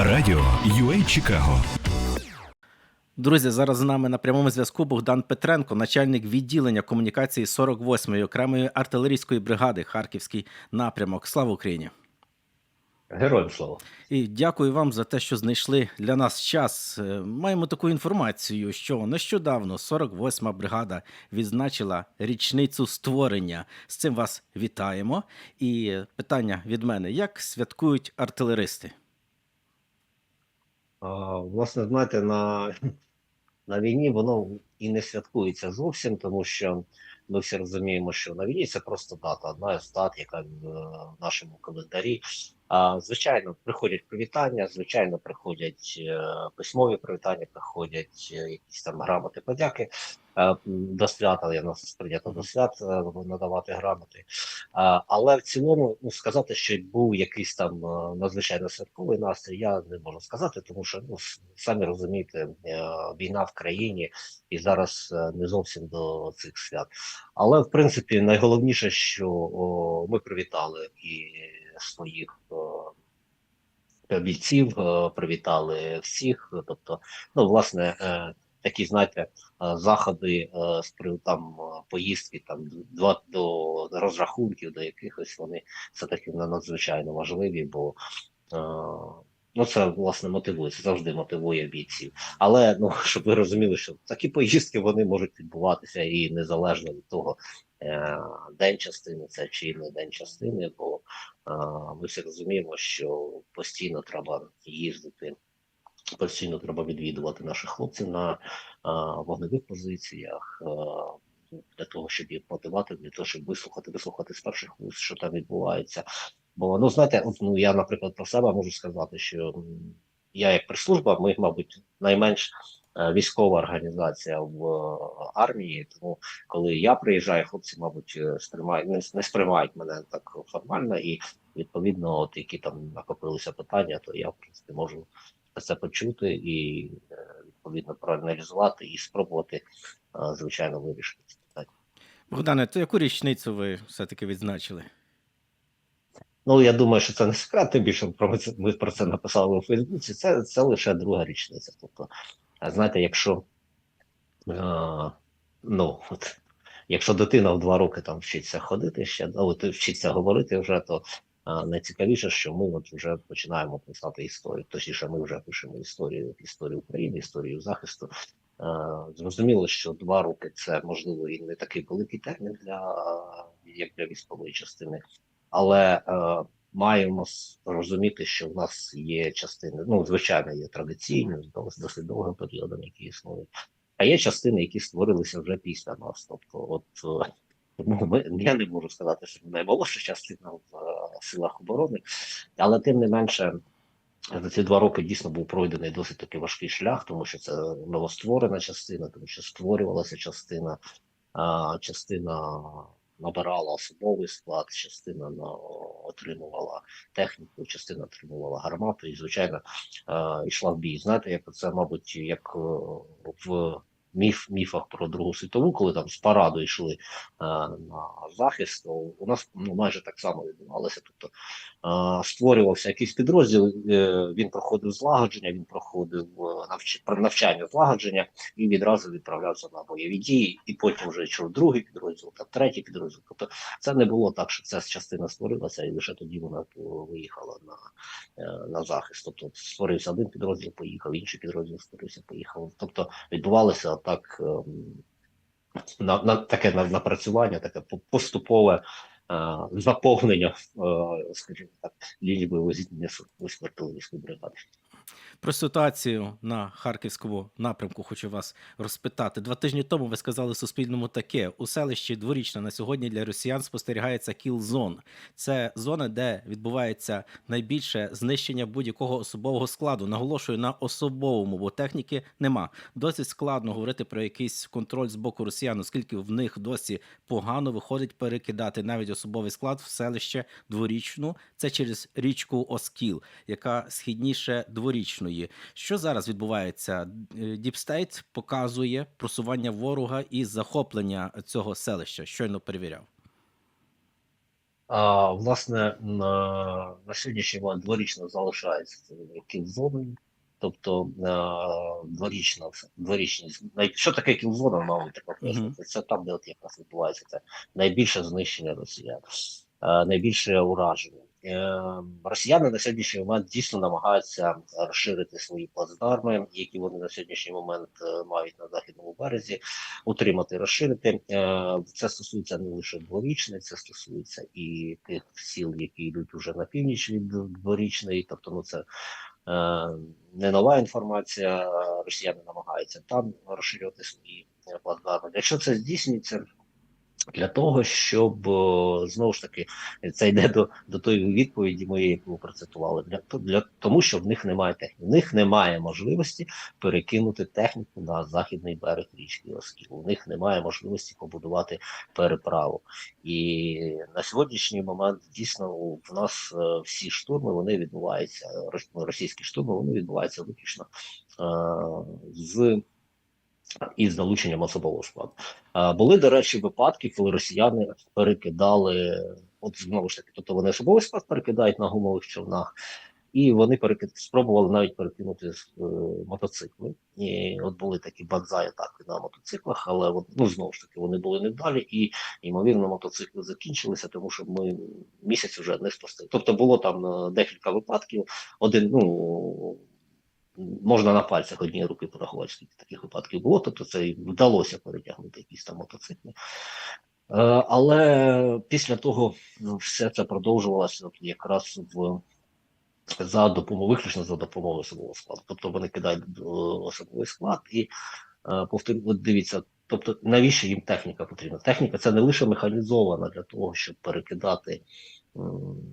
Радіо UA Чикаго Друзі, зараз з нами на прямому зв'язку Богдан Петренко, начальник відділення комунікації 48-ї окремої артилерійської бригади Харківський напрямок. Слава Україні! Героям слава. І дякую вам за те, що знайшли для нас час. Е, Маємо таку інформацію, що нещодавно 48-ма бригада відзначила річницю створення. З цим вас вітаємо. І питання від мене: як святкують артилеристи? Власне, знаєте, на, на війні воно і не святкується зовсім, тому що ми всі розуміємо, що на війні це просто дата, одна з дат, яка в е, нашому календарі. А, звичайно, приходять привітання, звичайно, приходять е, письмові привітання, приходять е, якісь там грамоти подяки. Е, до свята я нас прийнято до свят е, надавати грамоти. Але в цілому ну, сказати, що був якийсь там е, надзвичайно святковий настрій, я не можу сказати, тому що ну самі розумієте, е, війна в країні і зараз е, не зовсім до цих свят. Але в принципі найголовніше, що о, ми привітали і своїх. о, Бійців е, привітали всіх, тобто, ну власне, е, такі знаєте, е, заходи е, з там е, поїздки, там два до розрахунків, до якихось вони все таки надзвичайно важливі, бо е, ну це власне мотивує, це завжди мотивує бійців. Але ну щоб ви розуміли, що такі поїздки вони можуть відбуватися і незалежно від того, е, день частини це чи не день частини, бо е, ми всі розуміємо, що постійно треба їздити. Постійно треба відвідувати наших хлопців на а, вогневих позиціях а, для того, щоб їх мотивувати, для того, щоб вислухати, вислухати з перших вуст, що там відбувається. Бо ну знаєте, от ну я, наприклад, про себе можу сказати, що я як прес-служба, ми, мабуть, найменш е, військова організація в е, армії. Тому коли я приїжджаю, хлопці, мабуть, е, сприймають не, не сприймають мене так формально, і відповідно, от які там накопилися питання, то я в принципі можу це почути і е, відповідно проаналізувати і спробувати е, звичайно вирішити це питання. Богдане, то яку річницю ви все-таки відзначили? Ну я думаю, що це не секрет, тим більше про це ми про це написали у Фейсбуці. Це, це лише друга річниця. Тобто, а знаєте, якщо е, ну от. Якщо дитина в два роки там вчиться ходити ще, а от вчиться говорити вже, то а, найцікавіше, що ми от вже починаємо писати історію. Точніше, ми вже пишемо історію, історію України, історію захисту. Зрозуміло, що два роки це можливо і не такий великий термін для як для військової частини, але е, маємо розуміти, що в нас є частини. Ну, звичайно, є традиційні досить довгим періодом, які існують. А є частини, які створилися вже після нас. Тобто, от тому ми я не можу сказати, що ми наймолодша частина в е, силах оборони, але тим не менше. За ці два роки дійсно був пройдений досить таки важкий шлях, тому що це новостворена частина, тому що створювалася частина, а, частина набирала особовий склад, частина отримувала техніку, частина отримувала гармату, і звичайно йшла в бій. Знаєте, як це, мабуть, як е, в міф міфах про Другу світову, коли там з параду йшли е, на захист, то у нас ну, майже так само відбувалося. Тобто е, створювався якийсь підрозділ, е, він проходив злагодження, він проходив е, навч... навчання злагодження і відразу відправлявся на бойові дії, і потім вже йшов другий підрозділ, та третій підрозділ. Тобто це не було так, що ця частина створилася, і лише тоді вона виїхала на, е, на захист. Тобто створився один підрозділ, поїхав, інший підрозділ створився, поїхав. Тобто відбувалося так. ем, на, на таке на- напрацювання, таке по- поступове е, заповнення, е, скажімо так, лічби зіткнення артилерійської бригади. Про ситуацію на харківському напрямку хочу вас розпитати. Два тижні тому ви сказали Суспільному таке: у селищі дворічна на сьогодні для росіян спостерігається кіл-зон. Це зона, де відбувається найбільше знищення будь-якого особового складу. Наголошую на особовому, бо техніки нема. Досить складно говорити про якийсь контроль з боку росіян, оскільки в них досі погано виходить перекидати навіть особовий склад в селище дворічну. Це через річку Оскіл, яка східніше дворічної. Що зараз відбувається? Діпстейт показує просування ворога і захоплення цього селища. Щойно перевіряв. А, власне, на, на сьогоднішній момент дворічно залишається кілзоною. Тобто а, дворічна, дворічні, най- що таке кілзона, мабуть, Мгм. пояснити. Це там, де от якраз відбувається це найбільше знищення росіян, найбільше ураження. Е, Росіяни на сьогоднішній момент дійсно намагаються розширити свої плацдарми, які вони на сьогоднішній момент е, мають на західному березі, утримати, розширити. Е, Це стосується не лише дворічної, це стосується і тих сіл, які йдуть уже на північ від дворічної. Тобто, ну це е, не нова інформація. Росіяни намагаються там розширювати свої плацдарми. Якщо це здійснюється. Для того щоб знову ж таки це йде до, до тої відповіді моєї, яку ви процитували. Для, для тому, що в них немає техніки, в них немає можливості перекинути техніку на західний берег річки Оскіл. У них немає можливості побудувати переправу. І на сьогоднішній момент дійсно в нас е, всі штурми вони відбуваються. рос- Російські штурми вони відбуваються виключно е, з із залученням особового складу. Були, до речі, випадки, коли росіяни перекидали, от знову ж таки, тобто вони особовий склад перекидають на гумових човнах, і вони перекид... спробували навіть перекинути е, мотоцикли. І от були такі банзай атаки на мотоциклах, але от, ну, знову ж таки вони були невдалі, і ймовірно мотоцикли закінчилися, тому що ми місяць вже не спостерігали. Тобто було там е, декілька випадків. Один, ну можна на пальцях однієї руки порахувати, скільки таких випадків було. Тобто це вдалося перетягнути якісь там мотоцикли. Е, Але після того ну, все це продовжувалося якраз в за допомогою, виключно за допомогою особового складу. Тобто вони кидають е, особовий склад і е, повторю, дивіться, тобто навіщо їм техніка потрібна? Техніка це не лише механізована для того, щоб перекидати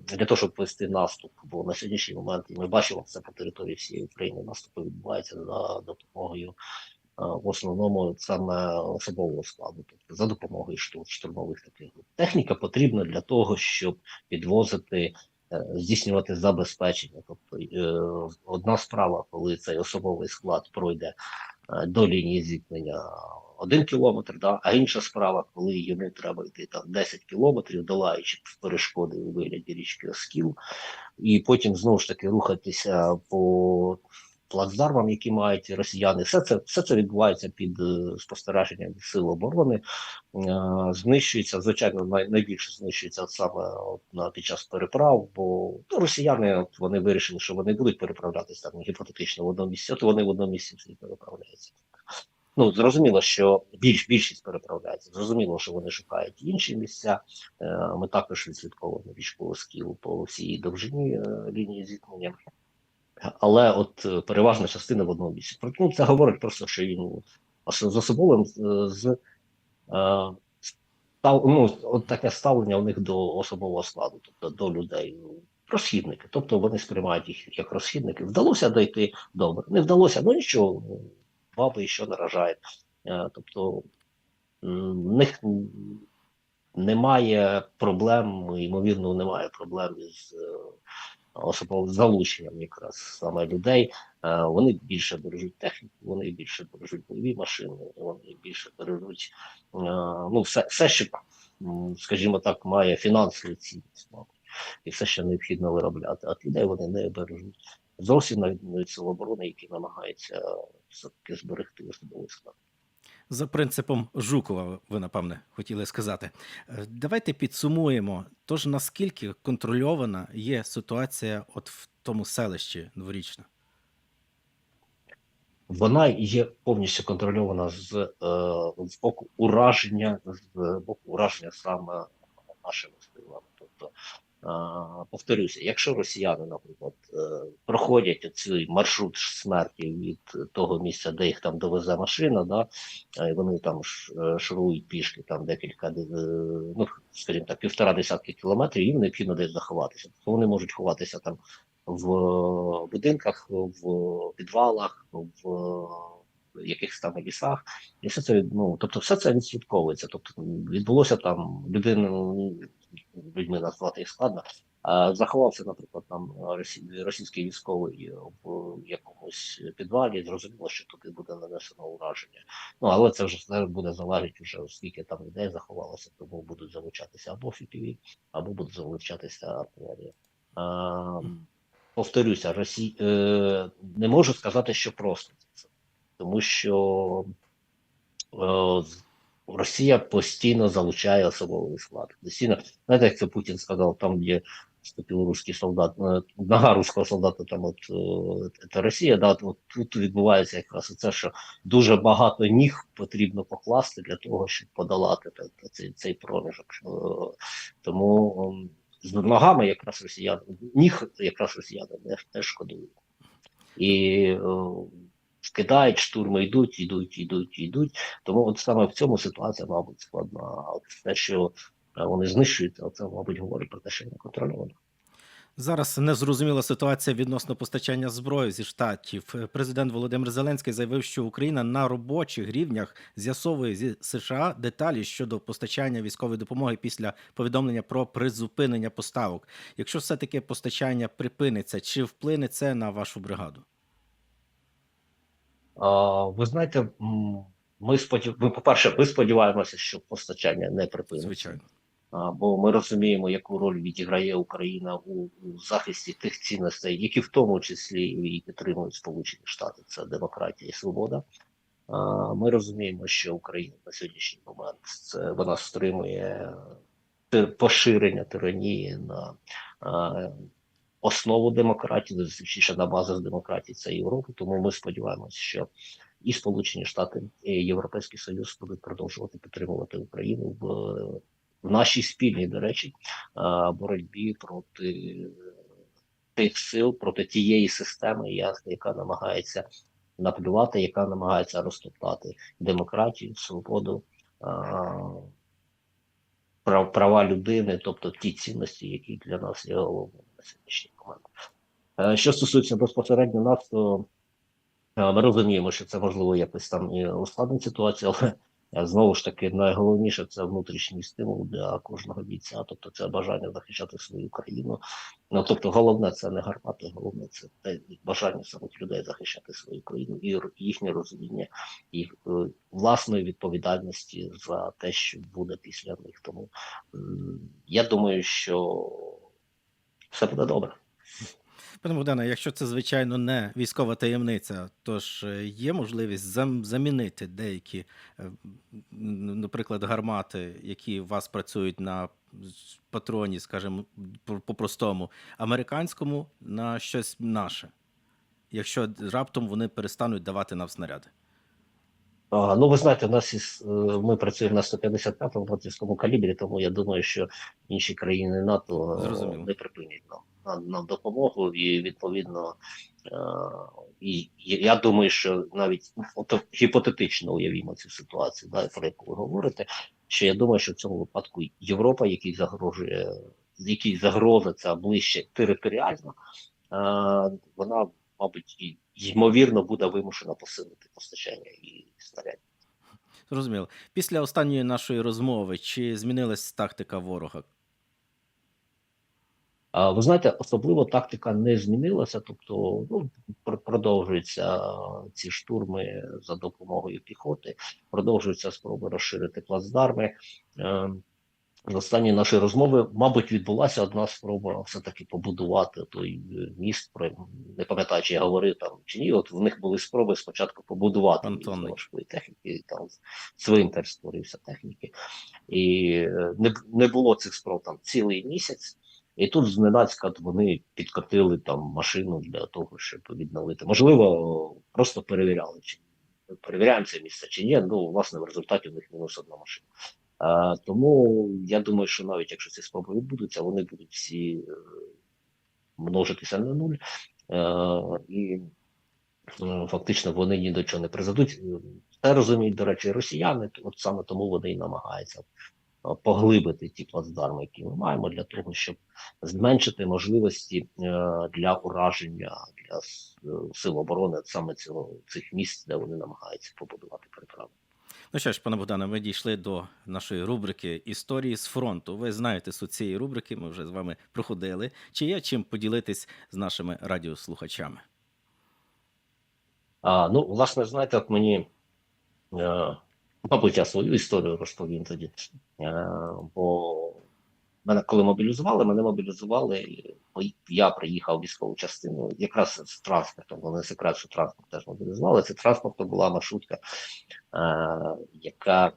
для того, щоб вести наступ. Бо на сьогоднішній момент ми бачимо це по території всієї України. Наступи відбуваються за допомогою. е, В основному саме особового складу, тобто за допомогою штурмових таких груп. Техніка потрібна для того, щоб підвозити е, здійснювати забезпечення. Тобто е, одна справа, коли цей особовий склад пройде до лінії зіткнення один кілометр, да, а інша справа, коли йому треба йти там 10 кілометрів, долаючи перешкоди у вигляді річки Оскіл, і потім знову ж таки рухатися по плацдармам, які мають росіяни. Все це все це відбувається під е, спостереженням сил оборони. Е, Знищується, звичайно, найбільше знищується саме на під час переправ, бо ну, росіяни от, вони вирішили, що вони будуть переправлятися там гіпотетично в одному місці, от вони в одному місці всі переправляються. Ну, зрозуміло, що більш більшість переправляється. Зрозуміло, що вони шукають інші місця. Е, Ми також відслідковуємо військову скіл по всій довжині е, лінії зіткнення. Але от е, переважна частина в одному місці. Ну, це говорить просто, що він з особовим з став, ну, от таке ставлення у них до особового складу, тобто до людей. ну, Розхідники, тобто вони сприймають їх як розхідники. Вдалося дойти добре, не вдалося, ну нічого, баби що наражають. Е, Тобто в них немає проблем, ймовірно, немає проблем е, особливо залученням якраз саме людей. Е, Вони більше бережуть техніку, вони більше бережуть бойові машини, вони більше бережуть е, ну, все, все, що, скажімо так, має фінансову цінність, і все, що необхідно виробляти. А людей вони не бережуть. Зовсім на відміну від сил оборони, які намагаються все-таки зберегти особовий склад. За принципом Жукова, ви напевне хотіли сказати. Е, Давайте підсумуємо. Тож наскільки контрольована є ситуація от в тому селищі дворічна? Вона є повністю контрольована з, е, з боку ураження, з боку ураження саме нашими силами. Тобто, е, повторюся, якщо росіяни, наприклад, е, проходять цей маршрут смерті від того місця, де їх там довезе машина, да, е, і вони там е, пішки там декілька, ну скажімо так, півтора десятки кілометрів, їм необхідно десь заховатися. Тобто вони можуть ховатися там в будинках, в підвалах, в якихось там лісах, і все це ну, тобто, все це відслідковується. Тобто відбулося там людину людьми назвати їх складно, Е, Заховався, наприклад, там російський військовий в якомусь підвалі. Зрозуміло, що туди буде нанесено ураження. Ну але це вже все буде залежати вже скільки там людей заховалося, тому будуть залучатися або FPV, або будуть залучатися артилерія. Е, Повторюся, Росі... е, не можу сказати, що просто тому що е, Росія постійно залучає особовий склад. Постійно, знаєте, як це Путін сказав, там, де вступив русський солдат, е, нога руського солдата, там от е, це Росія, да, от тут відбувається якраз це, що дуже багато ніг потрібно покласти для того, щоб подолати цей, цей проміжок. Е, Тому ем, з ногами якраз росіяни, ніг якраз росіяни не, шкодують. І скидають, штурми йдуть, йдуть, йдуть, йдуть. Тому от саме в цьому ситуація, мабуть, складна. А те, що е, вони знищуються, це, мабуть, говорить про те, що не контрольовано. Зараз незрозуміла ситуація відносно постачання зброї зі штатів. Президент Володимир Зеленський заявив, що Україна на робочих рівнях з'ясовує зі США деталі щодо постачання військової допомоги після повідомлення про призупинення поставок. Якщо все таки постачання припиниться, чи вплине це на вашу бригаду? Ви знаєте, ми сподів... ми, по-перше, ми сподіваємося, що постачання не припиниться. Звичайно. Бо ми розуміємо, яку роль відіграє Україна у, у захисті тих цінностей, які в тому числі і підтримують Сполучені Штати. Це демократія і свобода. А, Ми розуміємо, що Україна на сьогоднішній момент це вона стримує поширення тиранії на а, основу демократії, точніше на базу демократії це Європа. Тому ми сподіваємося, що і Сполучені Штати, і Європейський Союз будуть продовжувати підтримувати Україну в, в нашій спільній, до речі, боротьбі проти тих сил, проти тієї системи, яка намагається наплювати, яка намагається розтоптати демократію, свободу, прав- права людини, тобто ті цінності, які для нас є головними на сьогоднішній момент. Е, Що стосується безпосередньо нас, то е, ми розуміємо, що це можливо якось там і ускладнить ситуацію, але знову ж таки найголовніше це внутрішній стимул для кожного бійця, тобто це бажання захищати свою країну. Ну тобто, головне це не гармати, головне це те бажання самих людей захищати свою країну і їхнє розуміння їх е, власної відповідальності за те, що буде після них. Тому я думаю, що все буде добре. Пане Богдане, якщо це звичайно не військова таємниця, то ж е, є можливість зам- замінити деякі, е, наприклад, гармати, які у вас працюють на патроні, скажімо, по- по-простому, американському на щось наше, якщо раптом вони перестануть давати нам снаряди. А, ну, ви знаєте, у нас із, е, ми працюємо на 155-му натівському калібрі, тому я думаю, що інші країни НАТО Зрозуміло. не припинять нам, нам, нам допомогу, і відповідно, е, і, я думаю, що навіть от, гіпотетично уявімо цю ситуацію, да, про яку ви говорите. Що я думаю, що в цьому випадку Європа, який загрожує, який загроза ця ближче територіально, е, вона, мабуть, і ймовірно буде вимушена посилити постачання і снарядів. Зрозуміло. Після останньої нашої розмови, чи змінилась тактика ворога? А, Ви знаєте, особливо тактика не змінилася, тобто ну, продовжуються ці штурми за допомогою піхоти, продовжуються спроби розширити плацдарми. Е, З останньої нашої розмови, мабуть, відбулася одна спроба все-таки побудувати той е, міст. Про не пам'ятаю, чи я говорив там чи ні. От в них були спроби спочатку побудувати важкої техніки, там цвинтар створився техніки, і е, не, не було цих спроб там цілий місяць. І тут зненацька вони підкотили там машину для того, щоб відновити. Можливо, просто перевіряли, чи перевіряємо це місце чи ні. Ну, власне, в результаті у них мінус одна машина. А, тому я думаю, що навіть якщо ці спроби відбудуться, вони будуть всі е, множитися на нуль. Е, і е, фактично вони ні до чого не призведуть. Це розуміють, до речі, росіяни, от саме тому вони і намагаються поглибити ті плацдарми, які ми маємо, для того, щоб зменшити можливості е, для ураження для е, сил оборони саме цього цих місць, де вони намагаються побудувати переправи. Ну що ж, пане Богдане, ми дійшли до нашої рубрики Історії з фронту. Ви знаєте суть цієї рубрики, ми вже з вами проходили. Чи є чим поділитись з нашими радіослухачами? А, ну, власне, знаєте, от мені, е, мабуть, я свою історію розповім тоді. Е, бо мене, коли мобілізували, мене мобілізували, я приїхав в військову частину якраз з транспортом, вони секрет, що транспорт теж мобілізували. Це транспортом була маршрутка, е, яка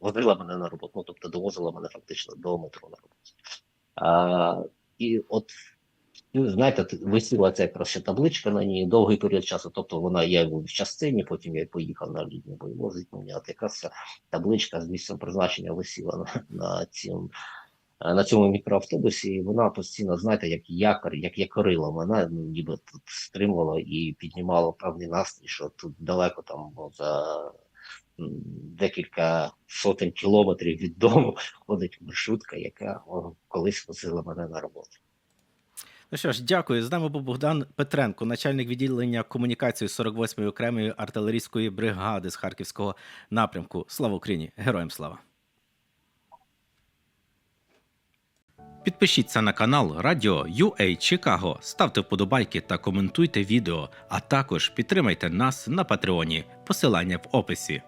возила мене на роботу, ну, тобто довозила мене фактично до метро на роботу. І от Ну, знаєте, висіла ця якраз табличка на ній довгий період часу. Тобто вона я в частині, потім я поїхав на лінію бойового зіткнення. От якраз ця табличка з місцем призначення висіла на, на цьому. е, На цьому мікроавтобусі і вона постійно, знаєте, як якор, як якорила мене, ну ніби тут стримувала і піднімала певний настрій, що тут далеко там за декілька сотень кілометрів від дому ходить маршрутка, яка колись возила мене на роботу. Ну що ж, дякую. З нами був Богдан Петренко, начальник відділення комунікації 48-ї окремої артилерійської бригади з Харківського напрямку. Слава Україні! Героям слава! Підпишіться на канал Радіо UA Чикаго, ставте вподобайки та коментуйте відео, а також підтримайте нас на Патреоні. Посилання в описі.